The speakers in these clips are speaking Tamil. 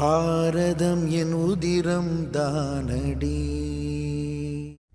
பாரதம் என் உதிரம் தானடி.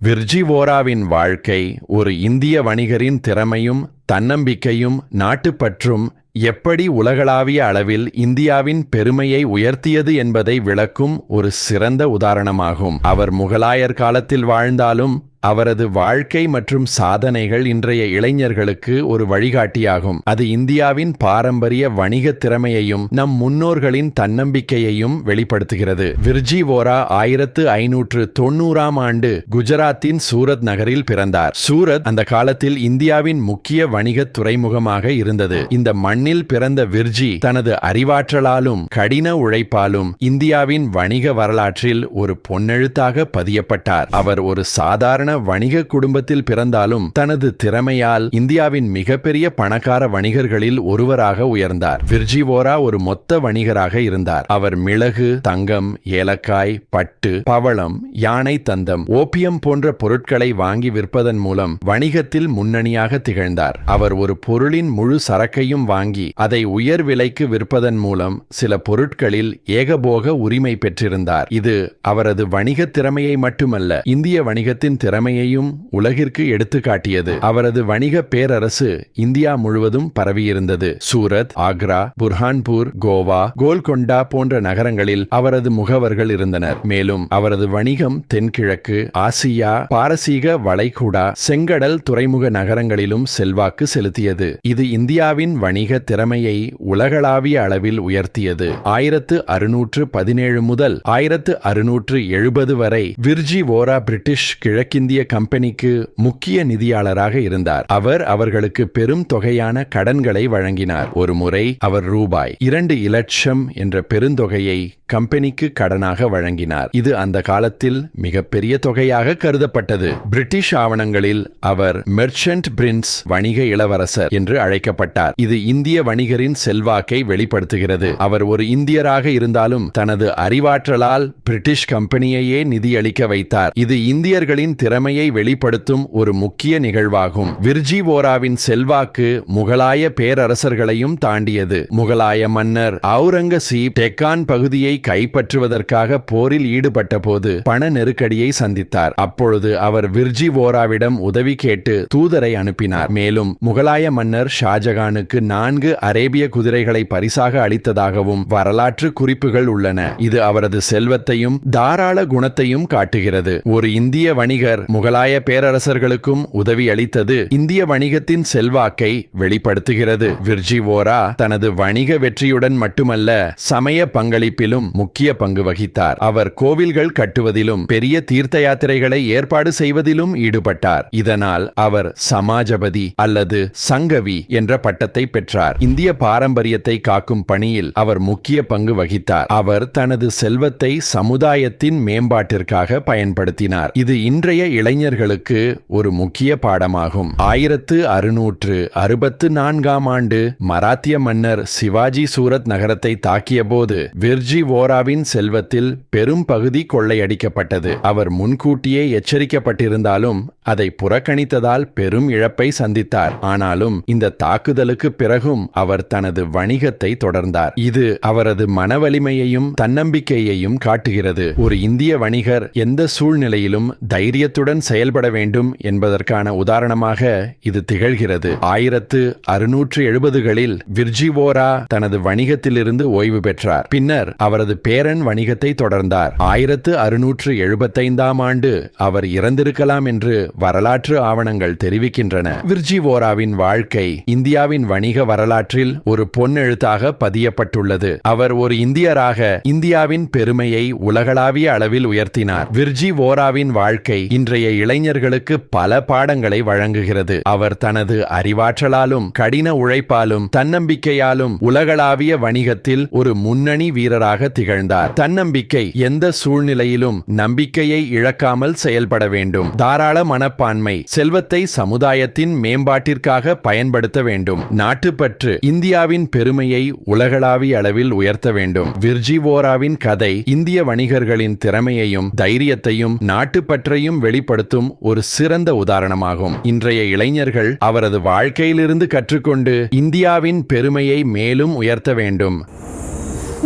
விர்ஜிவோராவின் வாழ்க்கை ஒரு இந்திய வணிகரின் திறமையும் தன்னம்பிக்கையும் நாட்டுப்பற்றும் எப்படி உலகளாவிய அளவில் இந்தியாவின் பெருமையை உயர்த்தியது என்பதை விளக்கும் ஒரு சிறந்த உதாரணமாகும். அவர் முகலாயர் காலத்தில் வாழ்ந்தாலும் அவரது வாழ்க்கை மற்றும் சாதனைகள் இன்றைய இளைஞர்களுக்கு ஒரு வழிகாட்டியாகும். அது இந்தியாவின் பாரம்பரிய வணிக திறமையையும் நம் முன்னோர்களின் தன்னம்பிக்கையையும் வெளிப்படுத்துகிறது. விர்ஜி வோரா ஆயிரத்து ஐநூற்று தொன்னூறாம் ஆண்டு குஜராத்தின் சூரத் நகரில் பிறந்தார். சூரத் அந்த காலத்தில் இந்தியாவின் முக்கிய வணிக துறைமுகமாக இருந்தது. இந்த மண்ணில் பிறந்த விர்ஜி தனது அறிவாற்றலாலும் கடின உழைப்பாலும் இந்தியாவின் வணிக வரலாற்றில் ஒரு பொன்னெழுத்தாக பதியப்பட்டார். அவர் ஒரு சாதாரண வணிக குடும்பத்தில் பிறந்தாலும் தனது திறமையால் இந்தியாவின் மிகப்பெரிய பணக்கார வணிகர்களில் ஒருவராக உயர்ந்தார். விர்ஜிவோரா ஒரு மொத்த வணிகராக இருந்தார். அவர் மிளகு தங்கம் ஏலக்காய் பட்டு பவளம் யானை தந்தம் ஓபியம் போன்ற பொருட்களை வாங்கி விற்பதன் மூலம் வணிகத்தில் முன்னணியாக திகழ்ந்தார். அவர் ஒரு பொருளின் முழு சரக்கையும் வாங்கி அதை உயர் விலைக்கு விற்பதன் மூலம் சில பொருட்களில் ஏகபோக உரிமை பெற்றிருந்தார். இது அவரது வணிக திறமையை மட்டுமல்ல இந்திய வணிகத்தின் திறமை திறமையையும் உலகிற்கு எடுத்துக்காட்டியது அவரது வணிக பேரரசு இந்தியா முழுவதும் பரவியிருந்தது. சூரத் ஆக்ரா புர்ஹான்பூர் கோவா கோல்கொண்டா போன்ற நகரங்களில் அவரது முகவர்கள் இருந்தனர். மேலும் அவரது வணிகம் தென்கிழக்கு ஆசியா பாரசீக வளைகுடா செங்கடல் துறைமுக நகரங்களிலும் செல்வாக்கு செலுத்தியது. இது இந்தியாவின் வணிக திறமையை உலகளாவிய அளவில் உயர்த்தியது. ஆயிரத்து அறுநூற்று பதினேழு முதல் ஆயிரத்து அறுநூற்று எழுபது வரை விர்ஜி ஓரா பிரிட்டிஷ் கிழக்கிந்திய கம்பெனிக்கு முக்கிய நிதியாளராக இருந்தார். அவர் அவர்களுக்கு பெரும் தொகையான கடன்களை வழங்கினார். ஒரு முறை அவர் ரூபாய் இரண்டு இலட்சம் என்ற பெருந்தொகையை கம்பெனிக்கு கடனாக வழங்கினார். இது அந்த காலத்தில் மிகப்பெரிய தொகையாக கருதப்பட்டது. பிரிட்டிஷ் ஆவணங்களில் அவர் மெர்ச்சன்ட் பிரின்ஸ் வணிக இளவரசர் என்று அழைக்கப்பட்டார். இது இந்திய வணிகரின் செல்வாக்கை வெளிப்படுத்துகிறது. அவர் ஒரு இந்தியராக இருந்தாலும் தனது அறிவாற்றலால் பிரிட்டிஷ் கம்பெனியையே நிதியளிக்க வைத்தார். இது இந்தியர்களின் திறமையை வெளிப்படுத்தும் ஒரு முக்கிய நிகழ்வாகும். விர்ஜிவோராவின் செல்வாக்கு முகலாய பேரரசர்களையும் தாண்டியது. முகலாய மன்னர் அவுரங்கசீப் டெக்கான் பகுதியை கைப்பற்றுவதற்காக போரில் ஈடுபட்ட போது பண நெருக்கடியை சந்தித்தார். அப்பொழுது அவர் விர்ஜிவோராவிடம் உதவி கேட்டு தூதரை அனுப்பினார். மேலும் முகலாய மன்னர் ஷாஜகானுக்கு நான்கு அரேபிய குதிரைகளை பரிசாக அளித்ததாகவும் வரலாற்று குறிப்புகள் உள்ளன. இது அவரது செல்வத்தையும் தாராள குணத்தையும் காட்டுகிறது. ஒரு இந்திய வணிகர் முகலாய பேரரசர்களுக்கும் உதவி அளித்தது. இந்திய வணிகத்தின் செல்வாக்கை வெளிப்படுத்துகிறது. விர்ஜிவோரா தனது வணிக வெற்றியுடன் மட்டுமல்ல சமய பங்களிப்பிலும் முக்கிய பங்கு வகித்தார். அவர் கோவில்கள் கட்டுவதிலும் பெரிய தீர்த்த யாத்திரைகளை ஏற்பாடு செய்வதிலும் ஈடுபட்டார். இதனால் அவர் சமாஜபதி அல்லது சங்கவி என்ற பட்டத்தை பெற்றார். இந்திய பாரம்பரியத்தை காக்கும் பணியில் அவர் முக்கிய பங்கு வகித்தார். அவர் தனது செல்வத்தை சமுதாயத்தின் மேம்பாட்டிற்காக பயன்படுத்தினார். இது இன்றைய இளைஞர்களுக்கு ஒரு முக்கிய பாடமாகும். ஆயிரத்து அறுநூற்று அறுபத்து நான்காம் ஆண்டு மராத்திய மன்னர் சிவாஜி சூரத் நகரத்தை தாக்கிய போது விர்ஜி ஓராவின் செல்வத்தில் பெரும் பகுதி கொள்ளையடிக்கப்பட்டது. அவர் முன்கூட்டியே எச்சரிக்கப்பட்டிருந்தாலும் அதை புறக்கணித்ததால் பெரும் இழப்பை சந்தித்தார். ஆனாலும் இந்த தாக்குதலுக்கு பிறகும் அவர் தனது வணிகத்தை தொடர்ந்தார். இது அவரது மனவலிமையையும் தன்னம்பிக்கையையும் காட்டுகிறது. ஒரு இந்திய வணிகர் எந்த சூழ்நிலையிலும் தைரியத்துடன் செயல்பட வேண்டும் என்பதற்கான உதாரணமாக இது திகழ்கிறது. ஆயிரத்து அறுநூற்று எழுபதுகளில் விர்ஜிவோரா தனது வணிகத்திலிருந்து ஓய்வு பெற்றார். பின்னர் அவரது பேரன் வணிகத்தை தொடர்ந்தார். ஆயிரத்து அறுநூற்று எழுபத்தைந்தாம் ஆண்டு அவர் இறந்திருக்கலாம் என்று வரலாற்று ஆவணங்கள் தெரிவிக்கின்றன. விர்ஜிவோராவின் வாழ்க்கை இந்தியாவின் வணிக வரலாற்றில் ஒரு பொன்னெழுத்தாக பதியப்பட்டுள்ளது. அவர் ஒரு இந்தியராக இந்தியாவின் பெருமையை உலகளாவிய அளவில் உயர்த்தினார். விர்ஜி ஓராவின் வாழ்க்கை இன்றைய இளைஞர்களுக்கு பல பாடங்களை வழங்குகிறது. அவர் தனது அறிவாற்றலாலும் கடின உழைப்பாலும் தன்னம்பிக்கையாலும் உலகளாவிய வணிகத்தில் ஒரு முன்னணி வீரராக திகழ்ந்தார். தன்னம்பிக்கை எந்த சூழ்நிலையிலும் நம்பிக்கையை இழக்காமல் செயல்பட வேண்டும். தாராள மனப்பான்மை செல்வத்தை சமுதாயத்தின் மேம்பாட்டிற்காக பயன்படுத்த வேண்டும். நாட்டுப்பற்று இந்தியாவின் பெருமையை உலகளாவிய அளவில் உயர்த்த வேண்டும். விர்ஜிவோராவின் கதை இந்திய வணிகர்களின் திறமையையும் தைரியத்தையும் நாட்டுப்பற்றையும் வெளி வெளிப்படுத்தும் ஒரு சிறந்த உதாரணமாகும். இன்றைய இளைஞர்கள் அவரது வாழ்க்கையிலிருந்து கற்றுக்கொண்டு இந்தியாவின் பெருமையை மேலும் உயர்த்த வேண்டும்.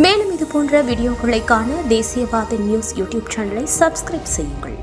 மேலும் இது போன்ற வீடியோக்களை காண தேசியவாத நியூஸ் யூடியூப் சேனலை சப்ஸ்கிரைப் செய்யுங்கள்.